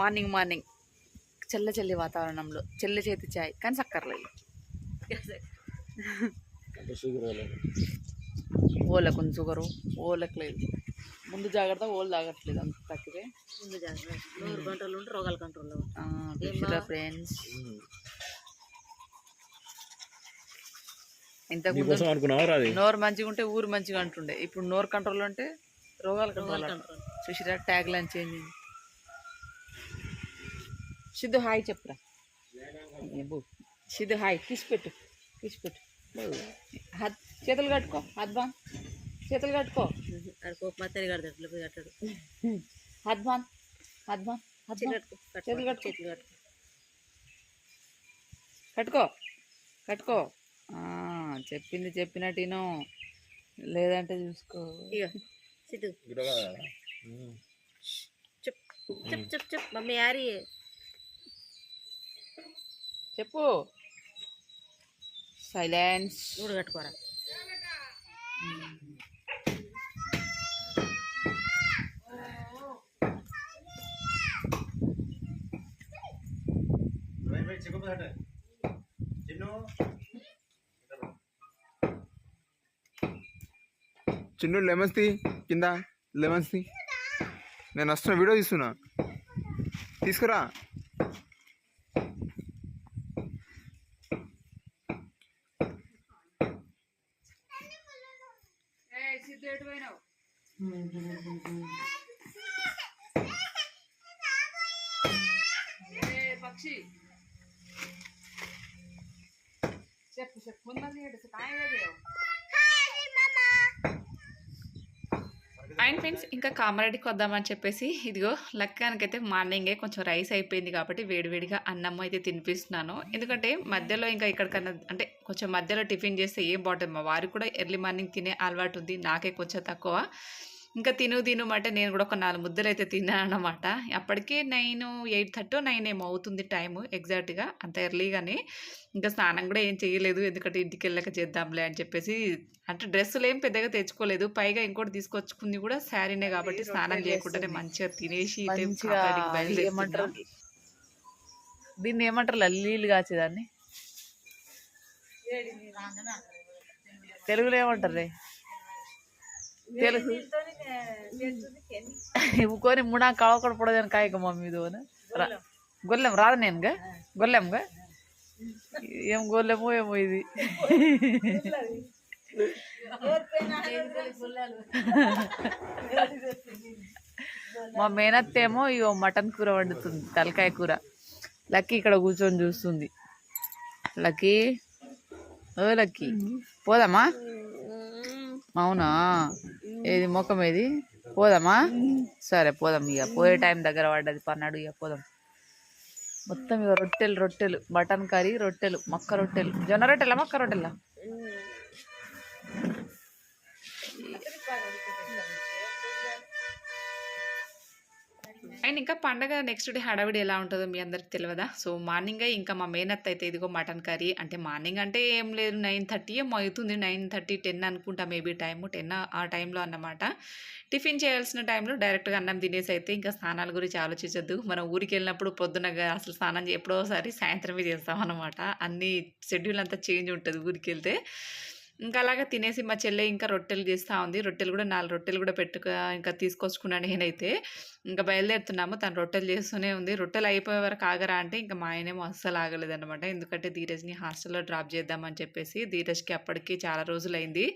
Morning morning చల్ల చల్లి వాతావరణంలో చెల్లి చేతి చాయ్ కానీ సక్కర్లేదు. ఓలకు షుగరు ఓలకు లేదు. ముందు జాగ్రత్త ఓళ్ళు తాగట్లేదు అంత తక్కువే ముందు జాగ్రత్త. నూరు గంటలు ఉంటే రోగాల కంట్రోల్లో చూసిరా ఫ్రెండ్స్ ఉమ్. ఇంతకు ముందు నీకోసం అనుకున్నావా రాది? నోరు మంచిగా ఉంటే ఊరు మంచిగా అంటుండే. ఇప్పుడు నోరు కంట్రోల్ అంటే రోగాలు కంట్రోల్. కంట్రోల్. చూసిరా ట్యాగ్ లైన్ చేంజ్ అయింది. సిద్ధు హాయ్ చెప్పురా. ఏబు. సిద్ధు హాయ్ కిస్ పెట్టు కిస్ పెట్టు. హత్ చేతులు కట్టుకో హత్ బాన్ చేతులు కట్టుకో. మత్తరి కడతాడు కట్టాడు. బాన్. కట్టుకో చేతులు కట్టుకో. చేతులు కట్టుకో. కట్టుకో కట్టుకో. ఆ, చెప్పింది చెప్పినట్టు విను. లేదంటే చూసుకో. చెప్ చెప్ చెప్. మమ్మీ యారీ. చెప్పు. సైలెన్స్ కట్టుకోరా చిన్ను లెమన్స్ తీ కింద లెమన్స్ తీ. నేను వస్తున్నా వీడియో తీస్తున్నా. తీసుకురా. చెప్పు చెప్పు ముందు అండ్ ఫ్రెండ్స్ ఇంకా కామారెడ్డికి వద్దామని చెప్పేసి ఇదిగో లక్కానికైతే మార్నింగే కొంచెం రైస్ అయిపోయింది కాబట్టి వేడివేడిగా అన్నం అయితే తినిపిస్తున్నాను. ఎందుకంటే మధ్యలో ఇంకా ఇక్కడికన్నా అంటే కొంచెం మధ్యలో టిఫిన్ చేస్తే ఏం బాగుంటుంది మా వారికి కూడా ఎర్లీ మార్నింగ్ తినే అలవాటు ఉంది నాకే కొంచెం తక్కువ. ఇంకా తిను తిను అంటే నేను కూడా ఒక నాలుగు ముద్దలు అయితే తిన్నాను అనమాట అప్పటికే నైన్ ఎయిట్ థర్టీ నైన్ ఏమో అవుతుంది టైము ఎగ్జాక్ట్గా అంత ఎర్లీగానే. ఇంకా స్నానం కూడా ఏం చేయలేదు ఎందుకంటే ఇంటికి వెళ్ళాక చేద్దాంలే అని చెప్పేసి. అంటే డ్రెస్సులు ఏం పెద్దగా తెచ్చుకోలేదు పైగా ఇంకోటి తీసుకొచ్చుకుంది కూడా శారీనే కాబట్టి స్నానం చేయకుండానే మంచిగా తినేసి దీన్ని ఏమంటారు? లల్లీలు కాచేదాన్ని? తెలుగులో ఏమంటారు రే? తెలుగు ఇవ్వుకొని ముడా కావకడ పొడదని కాయక మమ్మీ ఇది గొల్లెం. రాదు నేనుగా గొల్లెంగా? ఏం గొల్లెమో ఏమో ఇది. మా మేనత్త ఏమో ఇగో మటన్ కూర వండుతుంది తలకాయ కూర. లక్కీ ఇక్కడ కూర్చొని చూస్తుంది. లక్కీ? ఓ లక్కీ. పోదామా? అవునా? ఏది ముఖం ఏది? పోదామా? సరే పోదాం ఇక. పోయే టైం దగ్గర పడ్డది. పన్నాడు ఇక పోదాం. మొత్తం ఇక రొట్టెలు రొట్టెలు. మటన్ కర్రీ రొట్టెలు. మక్క రొట్టెలు. జొన్న రొట్టెలా? మక్క రొట్టెలా? అండ్ ఇంకా పండగ నెక్స్ట్ డే హడావిడి ఎలా ఉంటుందో మీ అందరికి తెలియదా సో మార్నింగ్ ఇంకా మా మేనత్ అయితే ఇదిగో మటన్ కర్రీ. అంటే మార్నింగ్ అంటే ఏం లేదు నైన్ థర్టీ ఏమో అవుతుంది. నైన్ థర్టీ టెన్ అనుకుంటా మేబీ టైము. టెన్ ఆ టైంలో అన్నమాట. టిఫిన్ చేయాల్సిన టైంలో డైరెక్ట్గా అన్నం తినేసి అయితే ఇంకా స్నానాల గురించి ఆలోచించద్దు. మనం ఊరికి వెళ్ళినప్పుడు పొద్దున అసలు స్నానం ఎప్పుడోసారి సాయంత్రమే చేస్తాం అనమాట అన్ని షెడ్యూల్ అంతా చేంజ్ ఉంటుంది ఊరికి వెళ్తే. ఇంకా అలాగే తినేసి మా చెల్లె ఇంకా రొట్టెలు చేస్తూ ఉంది. రొట్టెలు కూడా నాలుగు రొట్టెలు కూడా పెట్టుకు ఇంకా తీసుకొచ్చుకున్నాను నేనైతే. ఇంకా బయలుదేరుతున్నాము. తను రొట్టెలు చేస్తూనే ఉంది. రొట్టెలు అయిపోయే వరకు ఆగరా అంటే ఇంకా మా ఆయనేమో అస్సలు ఆగలేదనమాట ఎందుకంటే ధీరజ్ని హాస్టల్లో డ్రాప్ చేద్దామని చెప్పేసి ధీరజ్కి అప్పటికి చాలా రోజులైంది.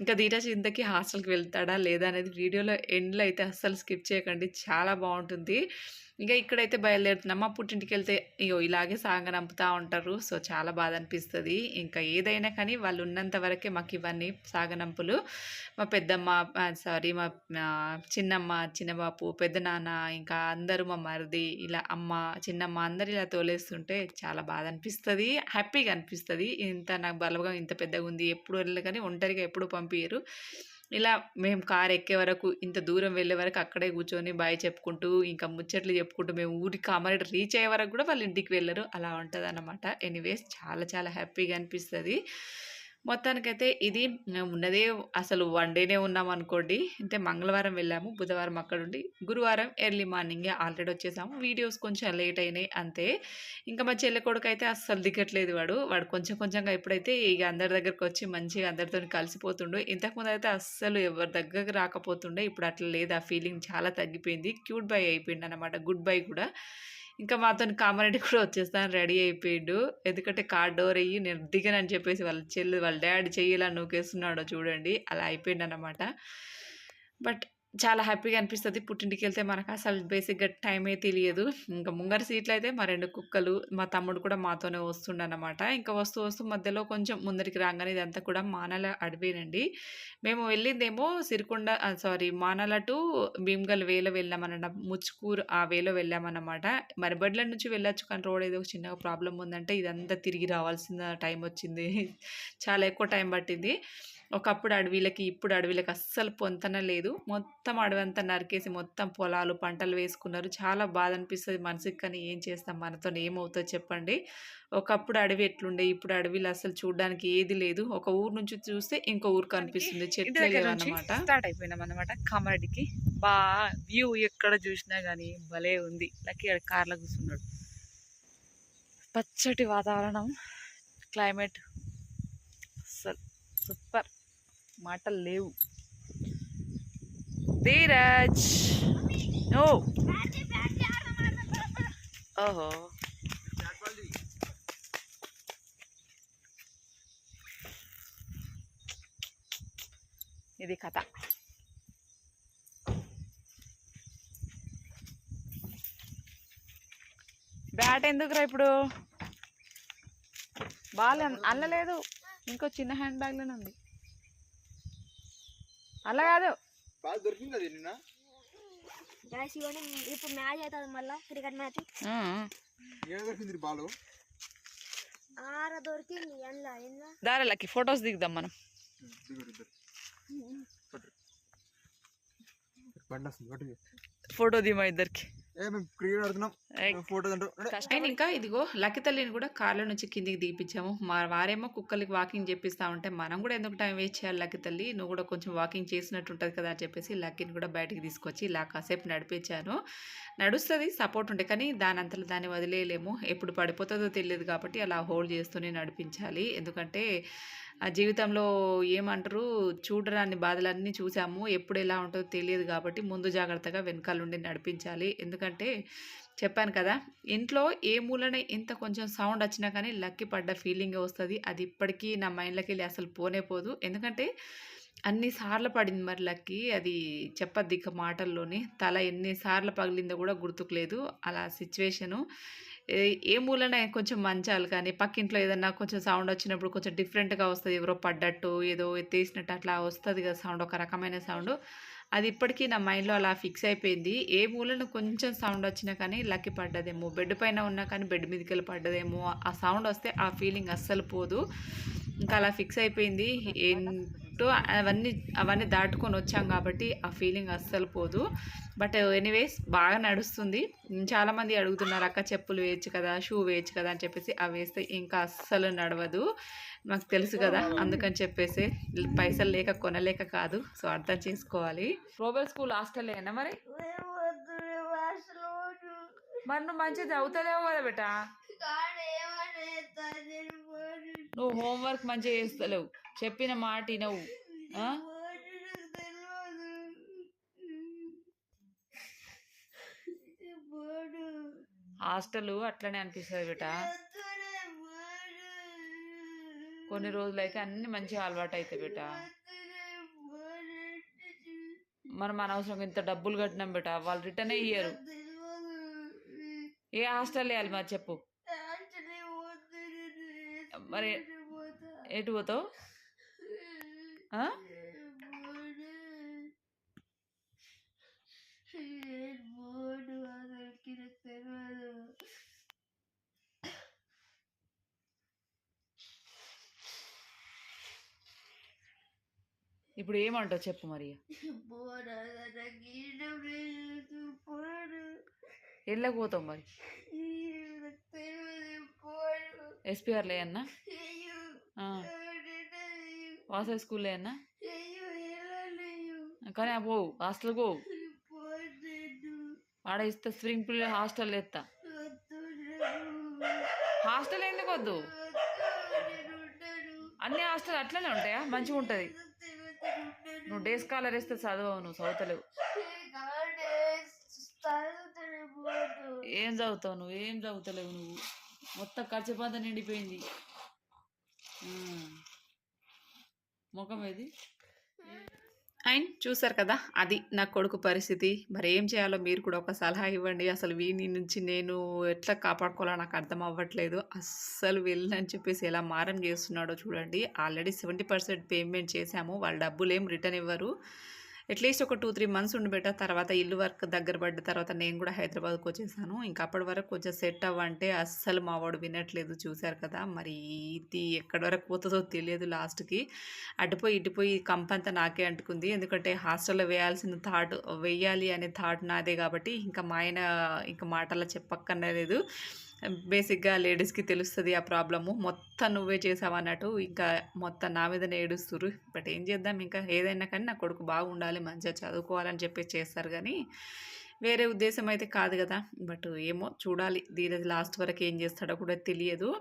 ఇంకా ధీరజ్ ఇంతకీ హాస్టల్కి వెళ్తాడా లేదా అనేది వీడియోలో ఎండ్లో అయితే అస్సలు స్కిప్ చేయకండి. చాలా బాగుంటుంది. ఇంకా ఇక్కడైతే బయలుదేరుతున్నాం. మా పుట్టింటికి వెళ్తే అయ్యో ఇలాగే సాగనంపుతూ ఉంటారు. సో చాలా బాధ అనిపిస్తుంది ఇంకా ఏదైనా కానీ వాళ్ళు ఉన్నంత వరకే మాకు ఇవన్నీ సాగనంపులు మా పెద్దమ్మ సారీ మా చిన్నమ్మ చిన్నబాపు పెద్దనాన్న ఇంకా అందరూ మా మరిది ఇలా అమ్మ చిన్నమ్మ అందరు ఇలా తోలేస్తుంటే చాలా బాధ అనిపిస్తుంది హ్యాపీగా అనిపిస్తుంది. ఇంత నాకు బలగా ఇంత పెద్దగా ఉంది. ఎప్పుడు వెళ్ళగానే కానీ ఒంటరిగా ఎప్పుడు పంపించరు ఇలా మేము కార్ ఎక్కే వరకు ఇంత దూరం వెళ్ళే వరకు అక్కడే కూర్చొని బాయ్ చెప్పుకుంటూ ఇంకా ముచ్చట్లు చెప్పుకుంటూ మేము ఊరి కామారెడ్డి రీచ్ అయ్యే వరకు కూడా వాళ్ళు ఇంటికి వెళ్ళరు. అలా ఉంటుంది అనమాట ఎనీవేస్ చాలా చాలా హ్యాపీగా అనిపిస్తుంది. మొత్తానికైతే ఇది ఉన్నదే అసలు వన్ డేనే ఉన్నాం అనుకోండి. అంటే మంగళవారం వెళ్ళాము బుధవారం అక్కడ ఉండి గురువారం ఎర్లీ మార్నింగే ఆల్రెడీ వచ్చేసాము. వీడియోస్ కొంచెం లేట్ అయినాయి అంతే. ఇంకా మా చెల్లె కొడుకు అయితే అస్సలు దిగట్లేదు వాడు. వాడు కొంచెం కొంచెంగా ఎప్పుడైతే ఇక అందరి దగ్గరకు వచ్చి మంచిగా అందరితో కలిసిపోతుండు ఇంతకుముందు అయితే అస్సలు ఎవరి దగ్గరకు రాకపోతుండే. ఇప్పుడు అట్లా లేదు. ఆ ఫీలింగ్ చాలా తగ్గిపోయింది. క్యూట్ బై అయిపోయింది అనమాట గుడ్ బై కూడా. ఇంకా మాతో కామారెడ్డి కూడా వచ్చేస్తాను రెడీ అయిపోయాడు. ఎందుకంటే కార్ డోర్ అయ్యి నేను దిగనని చెప్పేసి వాళ్ళ చెల్లి వాళ్ళ డాడీ చెయ్యాలని నూకేస్తున్నాడో చూడండి. అలా అయిపోయింది అనమాట బట్ చాలా హ్యాపీగా అనిపిస్తుంది పుట్టింటికి వెళ్తే మనకు అసలు బేసిక్గా టైమే తెలియదు. ఇంకా ముంగర సీట్లు అయితే మా రెండు కుక్కలు మా తమ్ముడు కూడా మాతోనే వస్తుండనమాట ఇంకా వస్తూ వస్తూ మధ్యలో కొంచెం ముందరికి రాగానే ఇదంతా కూడా మానల అడవేనండి. మేము వెళ్ళిందేమో సిరికొండ సారీ మానల టు భీమ్గల్ వేలో వెళ్ళామన్నమాట. ముచ్కూరు ఆ వేలో వెళ్ళామన్నమాట. మరి బడ్ల నుంచి వెళ్ళొచ్చు కానీ రోడ్ ఏదో చిన్నగా ప్రాబ్లం ఉందంటే ఇదంతా తిరిగి రావాల్సిన టైం వచ్చింది. చాలా ఎక్కువ టైం పట్టింది. ఒకప్పుడు అడవిలకి ఇప్పుడు అడవిలకి అస్సలు పొంతన లేదు. మొత్తం అడవి అంతా నరికేసి మొత్తం పొలాలు పంటలు వేసుకున్నారు. చాలా బాధ అనిపిస్తుంది మనసుకి కానీ ఏం చేస్తాం మనతో ఏమవుతుందో చెప్పండి. ఒకప్పుడు అడవి ఎట్లుండే ఇప్పుడు అడవిలో అసలు చూడడానికి ఏది లేదు. ఒక ఊరు నుంచి చూస్తే ఇంకో ఊరు కనిపిస్తుంది చెట్లు లేవన్నమాట స్టార్ట్ అయిపోయినాం అనమాట కామారెడ్డికి. బా వ్యూ ఎక్కడ చూసినా గానీ భలే ఉంది. లక్కీ కార్లో కూర్చున్నాడు. పచ్చటి వాతావరణం క్లైమేట్ అసలు సూపర్. మాటలు లేవు. ధీరజ్! ఓ ఓహో! ఇది కథ. బ్యాట్ ఎందుకురా ఇప్పుడు? బాల్ అల్లలేదు ఇంకో చిన్న హ్యాండ్ బ్యాగ్లోనే ఉంది. అల్ల కాదు. బాగా దొరికింది అది నిన్న? గాయస్ ఇవన్నీ ఇప్పుడు మ్యాచ్ అవుతుంది మళ్ళీ క్రికెట్ మ్యాచ్ ఆ, ఏడ దొరికింది బాలు? ఆర దొరికింది. ఎండ్ల ఎండ్ల. దారాలకి ఫొటోస్ దిగుదాం మనం. ఫోటో దిమా ఇద్దరికి. ఇంకా ఇదిగో లక్కీ తల్లిని కూడా కార్లో నుంచి కిందికి దిగిపించాము మా వారేమో కుక్కలకి వాకింగ్ చేపిస్తా ఉంటే మనం కూడా ఎందుకు టైం వేస్ట్ చేయాలి లక్కీ తల్లి? నువ్వు కూడా కొంచెం వాకింగ్ చేసినట్టు ఉంటుంది కదా అని చెప్పేసి లక్కీని కూడా బయటికి తీసుకొచ్చి ఇలా కాసేపు నడిపించాను. నడుస్తుంది సపోర్ట్ ఉంటే కానీ దాని అంతలో దాన్ని వదిలేయలేము. ఎప్పుడు పడిపోతుందో తెలియదు కాబట్టి అలా హోల్డ్ చేస్తూనే నడిపించాలి. ఎందుకంటే ఆ జీవితంలో ఏమంటారు? చూడరాని బాధలన్నీ చూసాము. ఎప్పుడు ఎలా ఉంటుందో తెలియదు కాబట్టి ముందు జాగ్రత్తగా వెనకాలండి నడిపించాలి. ఎందుకంటే చెప్పాను కదా ఇంట్లో ఏ మూలన ఇంత కొంచెం సౌండ్ వచ్చినా కానీ లక్కి పడ్డ ఫీలింగ్ వస్తుంది. అది ఇప్పటికీ నా మైండ్లోకి వెళ్ళి అసలు పోనే పోదు. ఎందుకంటే అన్నిసార్లు పడింది మరి లక్కి. అది చెప్పద్ది ఇక మాటల్లోనే. తల ఎన్నిసార్లు పగిలిందో కూడా గుర్తుకు లేదు. అలా సిచ్యువేషను. ఏ- మూలన కొంచెం మంచాలు కానీ పక్కింట్లో ఏదన్నా కొంచెం సౌండ్ వచ్చినప్పుడు కొంచెం డిఫరెంట్గా వస్తుంది. ఎవరో పడ్డట్టు ఏదో తీసినట్టు అట్లా వస్తుంది కదా సౌండ్ ఒక రకమైన సౌండ్. అది ఇప్పటికీ నా మైండ్లో అలా ఫిక్స్ అయిపోయింది. ఏ మూలన కొంచెం సౌండ్ వచ్చినా కానీ లక్కి పడ్డదేమో. బెడ్ పైన ఉన్నా కానీ బెడ్ మీదకి వెళ్ళి పడ్డదేమో. ఆ సౌండ్ వస్తే ఆ ఫీలింగ్ అస్సలు పోదు. ఇంకా అలా ఫిక్స్ అయిపోయింది. ఏంటో అవన్నీ అవన్నీ దాటుకొని వచ్చాం కాబట్టి ఆ ఫీలింగ్ అస్సలు పోదు. బట్ ఎనీవేస్ బాగా నడుస్తుంది. చాలామంది అడుగుతున్నారు అక్క చెప్పులు వేయచ్చు కదా షూ వేయచ్చు కదా అని చెప్పేసి. అవి వేస్తే ఇంకా అస్సలు నడవదు. నాకు తెలుసు కదా అందుకని చెప్పేసి పైసలు లేక కొనలేక కాదు. సో అర్థం చేసుకోవాలి. గ్లోబల్ స్కూల్ హాస్టల్ మరి? మరి నువ్వు మంచిగా చదువుతలేవు కదా బేటా? నువ్వు హోంవర్క్ మంచిగా చేస్తలేవు. చెప్పిన మాట వినవు. హాస్టల్ అట్లనే అనిపిస్తుంది బేట. కొన్ని రోజులు అయితే అన్ని మంచిగా అలవాటు అవుతాయి బిట. మనం అనవసరం ఇంత డబ్బులు కట్టినాం బేట. వాళ్ళు రిటర్న్ ఇయ్యరు. ఏ హాస్టల్ వేయాలి మరి చెప్పు. మరి ఎటు పోతావు? ఇప్పుడు ఏమంటావు చెప్పు మరి ఎళ్ళకి పోతావు మరి? ఎస్పీఆర్ లే అన్న ఆ. వాసవి స్కూల్లో అన్నా? కానీ పోవు హాస్టల్ పోవు. ఆడ ఇస్తా స్ప్రింగ్ పూల్ హాస్టల్ ఎత్తా. హాస్టల్ ఎందుకు వద్దు? అన్ని హాస్టల్ అట్లనే ఉంటాయా? మంచిగా ఉంటుంది. నువ్వు డే స్కాలర్ వేస్తే చదవవు నువ్వు చదువుతలేవు. ఏం చదువుతావు నువ్వు? ఏం చదువుతలేవు నువ్వు? మొత్తం ఖర్చు నిండిపోయింది. ముఖం ఏది? అండ్ చూసారు కదా అది నా కొడుకు పరిస్థితి. మరి ఏం చేయాలో మీరు కూడా ఒక సలహా ఇవ్వండి. అసలు వీని నుంచి నేను ఎట్లా కాపాడుకోవాలో నాకు అర్థం అవ్వట్లేదు. అస్సలు వెళ్ళని చెప్పేసి ఎలా మారం చేస్తున్నాడో చూడండి. ఆల్రెడీ సెవెంటీ పర్సెంట్ పేమెంట్ చేశాము. వాళ్ళ డబ్బులు ఏం రిటర్న్ ఇవ్వరు. అట్లీస్ట్ ఒక టూ త్రీ మంత్స్ ఉండిపెట్ట తర్వాత ఇల్లు వర్క్ దగ్గర పడ్డ తర్వాత నేను కూడా హైదరాబాద్కి వచ్చేసాను. ఇంకా అప్పటి వరకు కొంచెం సెట్ అవ్వంటే అస్సలు మా వాడు వినట్లేదు. చూశారు కదా! మరి ఇది ఎక్కడి వరకు పోతుందో తెలియదు లాస్ట్కి. అటుపోయి ఇటుపోయి కంపంతా నాకే అంటుకుంది. ఎందుకంటే హాస్టల్లో వేయాల్సిన థాట్ వేయాలి అనే థాట్ నాదే కాబట్టి ఇంకా మా ఆయన ఇంకా మాటలా చెప్పక్కర్లేదు. బేసిక్గా లేడీస్కి తెలుస్తుంది ఆ ప్రాబ్లము. మొత్తం నువ్వే చేసావు అన్నట్టు ఇంకా మొత్తం నా మీదనే ఏడుస్తురు బట్ ఏం చేద్దాం? ఇంకా ఏదైనా కానీ నా కొడుకు బాగుండాలి మంచిగా చదువుకోవాలని చెప్పి చేస్తారు కానీ వేరే ఉద్దేశం అయితే కాదు కదా. బట్ ఏమో చూడాలి. దీని లాస్ట్ వరకు ఏం చేస్తాడో కూడా తెలియదు.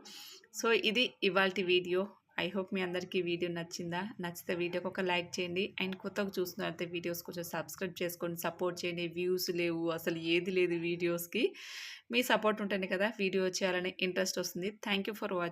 సో ఇది ఇవాళ వీడియో. ఐ హోప్ మీ అందరికీ వీడియో నచ్చిందా? నచ్చితే వీడియోకి ఒక లైక్ చేయండి. అండ్ కొత్తగా చూస్తున్నారైతే వీడియోస్ కొంచెం సబ్స్క్రైబ్ చేసుకోండి. సపోర్ట్ చేయండి. వ్యూస్ లేవు. అసలు ఏది లేదు వీడియోస్కి. మీ సపోర్ట్ ఉంటేనే కదా వీడియో చేయాలనే ఇంట్రెస్ట్ వస్తుంది. Thank you for watching